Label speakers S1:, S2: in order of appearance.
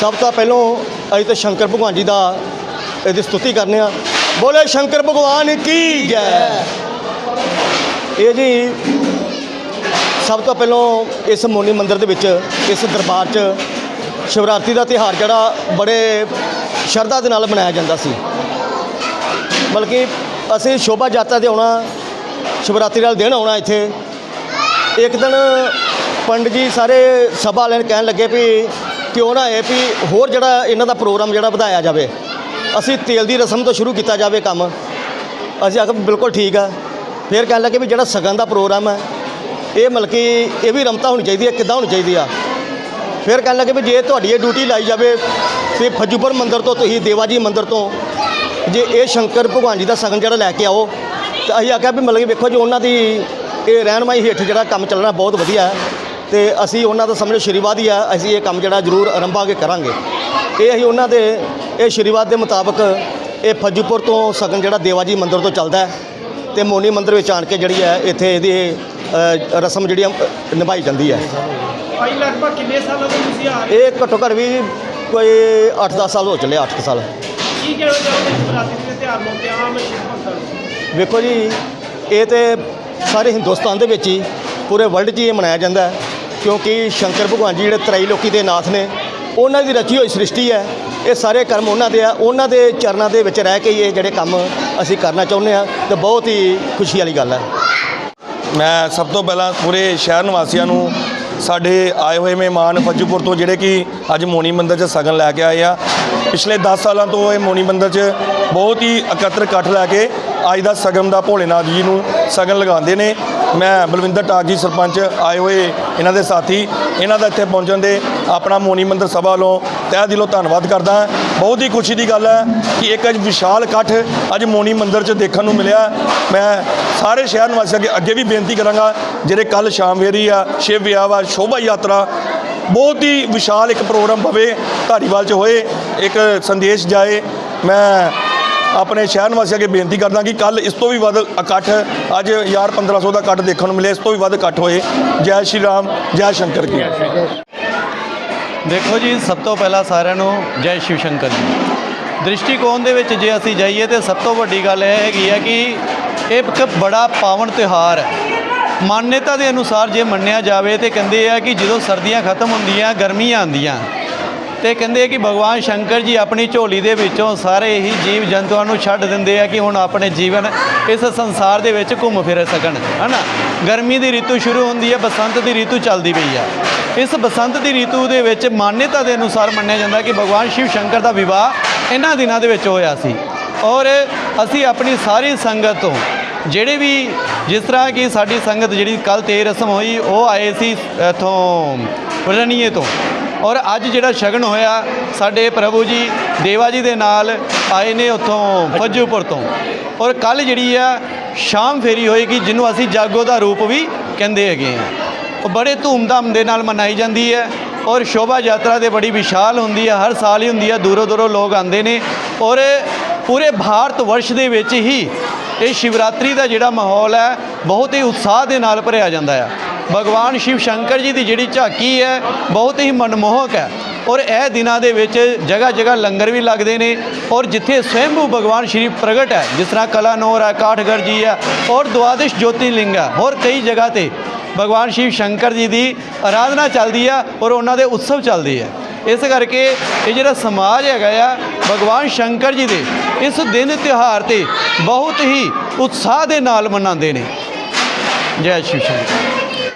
S1: ਸਭ ਤੋਂ ਪਹਿਲਾਂ ਅਸੀਂ ਤਾਂ ਸ਼ੰਕਰ ਭਗਵਾਨ ਜੀ ਦਾ ਇਹਦੀ ਸਤੁਤੀ ਕਰਨੇ ਆ। ਬੋਲੇ, ਸ਼ੰਕਰ ਭਗਵਾਨ ਕੀ ਜੈ? ਇਹ ਜੀ ਸਭ ਤੋਂ ਪਹਿਲਾਂ ਇਸ ਮੋਨੀ ਮੰਦਿਰ ਦੇ ਵਿੱਚ, ਇਸ ਦਰਬਾਰ 'ਚ ਸ਼ਿਵਰਾਤਰੀ ਦਾ ਤਿਉਹਾਰ ਜਿਹੜਾ ਬੜੇ ਸ਼ਰਧਾ ਦੇ ਨਾਲ ਮਨਾਇਆ ਜਾਂਦਾ ਸੀ। ਬਲਕਿ ਅਸੀਂ ਸ਼ੋਭਾ ਯਾਤਰਾ ਤੇ ਆਉਣਾ, ਸ਼ਿਵਰਾਤਰੀ ਵਾਲੇ ਦਿਨ ਆਉਣਾ ਇੱਥੇ। ਇੱਕ ਦਿਨ ਪੰਡਿਤ ਜੀ ਸਾਰੇ ਸਭਾ ਵਾਲਿਆਂ ਨੂੰ ਕਹਿਣ ਲੱਗੇ ਵੀ ਕਿਉਂ ਨਾ ਇਹ ਵੀ ਹੋਰ ਜਿਹੜਾ ਇਹਨਾਂ ਦਾ ਪ੍ਰੋਗਰਾਮ ਜਿਹੜਾ ਵਧਾਇਆ ਜਾਵੇ। ਅਸੀਂ ਤੇਲ ਦੀ ਰਸਮ ਤੋਂ ਸ਼ੁਰੂ ਕੀਤਾ ਜਾਵੇ ਕੰਮ। ਅਸੀਂ ਆਖਿਆ ਬਿਲਕੁਲ ਠੀਕ ਆ। ਫਿਰ ਕਹਿਣ ਲੱਗੇ ਵੀ ਜਿਹੜਾ ਸਗਨ ਦਾ ਪ੍ਰੋਗਰਾਮ ਹੈ ਇਹ ਮਤਲਬ ਕਿ ਇਹ ਵੀ ਰਮਤਾ ਹੋਣੀ ਚਾਹੀਦੀ ਹੈ ਕਿੱਦਾਂ ਹੋਣੀ ਚਾਹੀਦੀ ਆ। ਫਿਰ ਕਹਿਣ ਲੱਗੇ ਵੀ ਜੇ ਤੁਹਾਡੀ ਇਹ ਡਿਊਟੀ ਲਾਈ ਜਾਵੇ, ਤੇ ਫੱਜੂਪੁਰ ਮੰਦਿਰ ਤੋਂ ਤੁਸੀਂ ਦੇਵਾ ਜੀ ਮੰਦਿਰ ਤੋਂ ਜੇ ਇਹ ਸ਼ੰਕਰ ਭਗਵਾਨ ਜੀ ਦਾ ਸਗਨ ਜਿਹੜਾ ਲੈ ਕੇ ਆਓ, ਤਾਂ ਅਸੀਂ ਆਖਿਆ ਵੀ ਮਤਲਬ ਕਿ ਵੇਖੋ ਜੀ, ਉਹਨਾਂ ਦੀ ਇਹ ਰਹਿਨਮਾਈ ਹੇਠ ਜਿਹੜਾ ਕੰਮ ਚੱਲਣਾ ਬਹੁਤ ਵਧੀਆ। ਹੈ ਤੇ ਅਸੀਂ ਉਹਨਾਂ ਦਾ ਸਮਝੋ ਆਸ਼ੀਰਵਾਦ ਹੀ ਆ ਅਸੀਂ ਇਹ ਕੰਮ ਜਿਹੜਾ ਜ਼ਰੂਰ ਆਰੰਭਾਂਗੇ ਕਰਾਂਗੇ। ਇਹ ਅਸੀਂ ਉਹਨਾਂ ਦੇ ਇਹ ਆਸ਼ੀਰਵਾਦ ਦੇ ਮੁਤਾਬਕ ਇਹ ਫੱਜੂਪੁਰ ਤੋਂ ਸਗਨ ਜਿਹੜਾ ਦੇਵਾ ਜੀ ਮੰਦਿਰ ਤੋਂ ਚੱਲਦਾ ਹੈ ਤੇ ਮੋਨੀ ਮੰਦਿਰ ਵਿੱਚ ਆਣ ਕੇ ਜਿਹੜੀ ਹੈ ਇੱਥੇ ਇਹਦੀ ਰਸਮ ਜਿਹੜੀ ਨਿਭਾਈ ਜਾਂਦੀ ਹੈ।
S2: ਭਾਈ ਲਗਭਗ ਕਿੰਨੇ ਸਾਲਾਂ ਤੋਂ ਤੁਸੀਂ ਆ ਰਹੇ
S1: ਇਹ ਘੱਟੋ ਘੱਟ ਵੀ ਕੋਈ 8-10 ਸਾਲ ਹੋ ਚੱਲੇ 8 ਸਾਲ।
S2: ਕੀ ਕਹਿਣਾ ਸ਼ਿਵਰਾਤਰੀ ਦੇ ਤਿਉਹਾਰ ਆਮ
S1: ਵੇਖੋ ਜੀ ਇਹ ਤੇ ਸਾਰੇ ਹਿੰਦੁਸਤਾਨ ਦੇ ਵਿੱਚ ਹੀ ਪੂਰੇ ਵਰਲਡ 'ਚ ਹੀ ਇਹ ਮਨਾਇਆ ਜਾਂਦਾ ਹੈ। ਕਿਉਂਕਿ ਸ਼ੰਕਰ ਭਗਵਾਨ ਜੀ ਜਿਹੜੇ ਤਰਾਈ ਲੋਕੀ ਦੇ ਨਾਥ ਨੇ, ਉਹਨਾਂ ਦੀ ਰਚੀ ਹੋਈ ਸ੍ਰਿਸ਼ਟੀ ਹੈ। ਇਹ ਸਾਰੇ ਕਰਮ ਉਹਨਾਂ ਦੇ ਆ। ਉਹਨਾਂ ਦੇ ਚਰਨਾਂ ਦੇ ਵਿੱਚ ਰਹਿ ਕੇ ਇਹ ਜਿਹੜੇ ਕੰਮ ਅਸੀਂ ਕਰਨਾ ਚਾਹੁੰਦੇ ਆ ਤੇ ਬਹੁਤ ਹੀ ਖੁਸ਼ੀ ਵਾਲੀ ਗੱਲ ਹੈ।
S3: ਮੈਂ ਸਭ ਤੋਂ ਪਹਿਲਾਂ ਪੂਰੇ ਸ਼ਹਿਰ ਨਿਵਾਸੀਆਂ ਨੂੰ, ਸਾਡੇ ਆਏ ਹੋਏ ਮਹਿਮਾਨ ਫੱਜੂਪੁਰ ਤੋਂ ਜਿਹੜੇ ਕਿ ਅੱਜ ਮੋਨੀ ਮੰਦਰ 'ਚ ਸਗਨ ਲੈ ਕੇ ਆਏ ਆ। ਪਿਛਲੇ 10 ਸਾਲਾਂ ਤੋਂ ਇਹ ਮੋਨੀ ਮੰਦਰ 'ਚ ਬਹੁਤ ਹੀ ਇਕੱਤਰ ਇਕੱਠ ਲੈ ਕੇ ਅੱਜ ਦਾ ਸਗਨ ਦਾ ਭੋਲੇਨਾਥ ਜੀ ਨੂੰ ਸਗਨ ਲਗਾਉਂਦੇ ਨੇ। ਮੈਂ ਬਲਵਿੰਦਰ ਟਾਕ ਜੀ ਸਰਪੰਚ ਆਏ ਹੋਏ ਇਹਨਾਂ ਦੇ ਸਾਥੀ। ਇਹਨਾਂ ਦਾ ਇੱਥੇ ਪਹੁੰਚਣ ਦੇ ਆਪਣਾ ਮੋਨੀ ਮੰਦਰ ਸਭਾ ਵੱਲੋਂ ਤਹਿ ਦਿਲੋਂ ਧੰਨਵਾਦ ਕਰਦਾ ਹਾਂ। ਬਹੁਤ ਹੀ ਖੁਸ਼ੀ ਦੀ ਗੱਲ ਹੈ ਕਿ ਇੱਕ ਅੱਜ ਵਿਸ਼ਾਲ ਇਕੱਠ ਅੱਜ ਮੋਨੀ ਮੰਦਰ 'ਚ ਦੇਖਣ ਨੂੰ ਮਿਲਿਆ। ਮੈਂ ਸਾਰੇ ਸ਼ਹਿਰ ਨਿਵਾਸੀਆਂ ਅੱਗੇ ਅੱਗੇ ਵੀ ਬੇਨਤੀ ਕਰਾਂਗਾ, ਜਿਹੜੇ ਕੱਲ ਸ਼ਾਮ ਵੇਰੀ ਆ ਸ਼ਿਵ ਵਿਆਹ ਵਾ, ਸ਼ੋਭਾ ਯਾਤਰਾ, ਬਹੁਤ ਹੀ ਵਿਸ਼ਾਲ ਇੱਕ ਪ੍ਰੋਗਰਾਮ ਪਵੇ, ਧਾਰੀਵਾਲ 'ਚ ਹੋਏ, ਇੱਕ ਸੰਦੇਸ਼ ਜਾਏ। ਮੈਂ ਆਪਣੇ ਸ਼ਹਿਰ ਵਾਸੀਆਂ ਅੱਗੇ ਬੇਨਤੀ ਕਰਦਾ ਕਿ ਕੱਲ ਇਸ ਤੋਂ ਵੀ ਵੱਧ ਇਕੱਠ, ਅੱਜ ਯਾਰ 1500 ਦਾ ਇਕੱਠ ਦੇਖਣ ਨੂੰ ਮਿਲਿਆ ਇਸ ਤੋਂ ਵੀ ਵੱਧ ਇਕੱਠ ਹੋਏ। ਜੈ ਸ਼੍ਰੀ ਰਾਮ, ਜੈ ਸ਼ੰਕਰ ਕੀ।
S4: ਦੇਖੋ ਜੀ, ਸਭ ਤੋਂ ਪਹਿਲਾਂ ਸਾਰਿਆਂ ਨੂੰ ਜੈ ਸ਼ਿਵ ਸ਼ੰਕਰ ਜੀ। ਦ੍ਰਿਸ਼ਟੀਕੋਣ ਦੇ ਵਿੱਚ ਜੇ ਅਸੀਂ ਜਾਈਏ ਤੇ ਸਭ ਤੋਂ ਵੱਡੀ ਗੱਲ ਇਹ ਹੈਗੀ ਹੈ ਕਿ ਇਹ ਇੱਕ ਬੜਾ ਪਾਵਨ ਤਿਉਹਾਰ ਹੈ। ਮਾਨਤਾ ਦੇ ਅਨੁਸਾਰ ਜੇ ਮੰਨਿਆ ਜਾਵੇ ਤੇ ਕਹਿੰਦੇ ਆ ਕਿ ਜਦੋਂ ਸਰਦੀਆਂ ਖਤਮ ਹੁੰਦੀਆਂ, ਗਰਮੀਆਂ ਆਉਂਦੀਆਂ ਤੇ ਕਹਿੰਦੇ ਆ ਕਿ ਭਗਵਾਨ ਸ਼ੰਕਰ ਜੀ ਆਪਣੀ ਝੋਲੀ ਦੇ ਵਿੱਚੋਂ ਸਾਰੇ ਹੀ ਜੀਵ ਜੰਤੂਆਂ ਨੂੰ ਛੱਡ ਦਿੰਦੇ ਆ ਕਿ ਹੁਣ ਆਪਣੇ ਜੀਵਨ ਇਸ ਸੰਸਾਰ ਦੇ ਵਿੱਚ ਘੁੰਮ ਫਿਰ ਸਕਣ ਹਨਾ ਗਰਮੀ ਦੀ ઋતુ ਸ਼ੁਰੂ ਹੁੰਦੀ ਹੈ ਬਸੰਤ ਦੀ ઋતુ ਚੱਲਦੀ ਪਈ ਆ ਇਸ ਬਸੰਤ ਦੀ ઋતુ ਦੇ ਵਿੱਚ ਮਾਨਯਤਾ ਦੇ ਅਨੁਸਾਰ ਮੰਨਿਆ ਜਾਂਦਾ ਕਿ ਭਗਵਾਨ ਸ਼ਿਵ ਸ਼ੰਕਰ ਦਾ ਵਿਵਾਹ ਇਹਨਾਂ ਦਿਨਾਂ ਦੇ ਵਿੱਚ ਹੋਇਆ ਸੀ ਔਰ ਅਸੀਂ ਆਪਣੀ ਸਾਰੀ ਸੰਗਤ ਤੋਂ ਜਿਹੜੇ ਵੀ ਜਿਸ ਤਰ੍ਹਾਂ ਕਿ ਸਾਡੀ ਸੰਗਤ ਜਿਹੜੀ ਕੱਲ ਤੇ ਰਸਮ ਹੋਈ ਉਹ ਆਏ ਸੀ ਇੱਥੋਂ ਰਣੀਏ ਤੋਂ ਔਰ ਅੱਜ ਜਿਹੜਾ ਸ਼ਗਨ ਹੋਇਆ, ਸਾਡੇ ਪ੍ਰਭੂ ਜੀ ਦੇਵਾ ਜੀ ਦੇ ਨਾਲ ਆਏ ਨੇ ਉੱਥੋਂ ਫੱਜੂਪੁਰ ਤੋਂ। ਔਰ ਕੱਲ ਜਿਹੜੀ ਆ, ਸ਼ਾਮ ਫੇਰੀ ਹੋਏਗੀ, ਜਿਹਨੂੰ ਅਸੀਂ ਜਾਗੋ ਦਾ ਰੂਪ ਵੀ ਕਹਿੰਦੇ ਹੈਗੇ ਆ। ਉਹ ਬੜੇ ਧੂਮਧਾਮ ਦੇ ਨਾਲ ਮਨਾਈ ਜਾਂਦੀ ਹੈ ਔਰ ਸ਼ੋਭਾ ਯਾਤਰਾ ਦੇ ਬੜੀ ਵਿਸ਼ਾਲ ਹੁੰਦੀ ਹੈ ਹਰ ਸਾਲ ਹੀ ਹੁੰਦੀ ਹੈ ਦੂਰੋਂ ਦੂਰੋਂ ਲੋਕ ਆਉਂਦੇ ਨੇ। ਔਰ ਪੂਰੇ ਭਾਰਤ ਵਰਸ਼ ਦੇ ਵਿੱਚ ਹੀ ਇਹ ਸ਼ਿਵਰਾਤਰੀ ਦਾ ਜਿਹੜਾ ਮਾਹੌਲ ਹੈ, ਬਹੁਤ ਹੀ ਉਤਸ਼ਾਹ ਦੇ ਨਾਲ ਭਰਿਆ ਜਾਂਦਾ ਹੈ ਭਗਵਾਨ ਸ਼ਿਵ ਸ਼ੰਕਰ ਜੀ ਦੀ ਜਿਹੜੀ ਝਾਕੀ ਹੈ, ਬਹੁਤ ਹੀ ਮਨਮੋਹਕ ਹੈ। ਔਰ ਇਹ ਦਿਨਾਂ ਦੇ ਵਿੱਚ ਜਗ੍ਹਾ ਜਗ੍ਹਾ ਲੰਗਰ ਵੀ ਲੱਗਦੇ ਨੇ ਔਰ ਜਿੱਥੇ ਸਵੈੰਭੂ ਭਗਵਾਨ ਸ਼੍ਰੀ ਪ੍ਰਗਟ ਹੈ, ਜਿਸ ਤਰ੍ਹਾਂ ਕਲਾਨੌਰ ਹੈ, ਕਾਠਗੜ੍ਹ ਜੀ ਹੈ ਔਰ ਦਵਾਦਿਸ਼ ਜੋਤੀ ਲਿੰਗ ਹੈ, ਹੋਰ ਕਈ ਜਗ੍ਹਾ ਤੇ ਭਗਵਾਨ ਸ਼ਿਵ ਸ਼ੰਕਰ ਜੀ ਦੀ ਆਰਾਧਨਾ ਚੱਲਦੀ ਆ ਔਰ ਉਹਨਾਂ ਦੇ ਉਤਸਵ ਚੱਲਦੇ ਆ। ਇਸ ਕਰਕੇ ਇਹ ਜਿਹੜਾ ਸਮਾਜ ਹੈਗਾ ਆ, ਭਗਵਾਨ ਸ਼ੰਕਰ ਜੀ ਦੇ, ਇਸ ਦਿਨ ਤਿਉਹਾਰ ਤੇ ਬਹੁਤ ਹੀ ਉਤਸ਼ਾਹ ਦੇ ਨਾਲ ਮਨਾਉਂਦੇ ਨੇ। ਜੈ ਸ਼ਿਵ ਸ਼ੰਕਰ।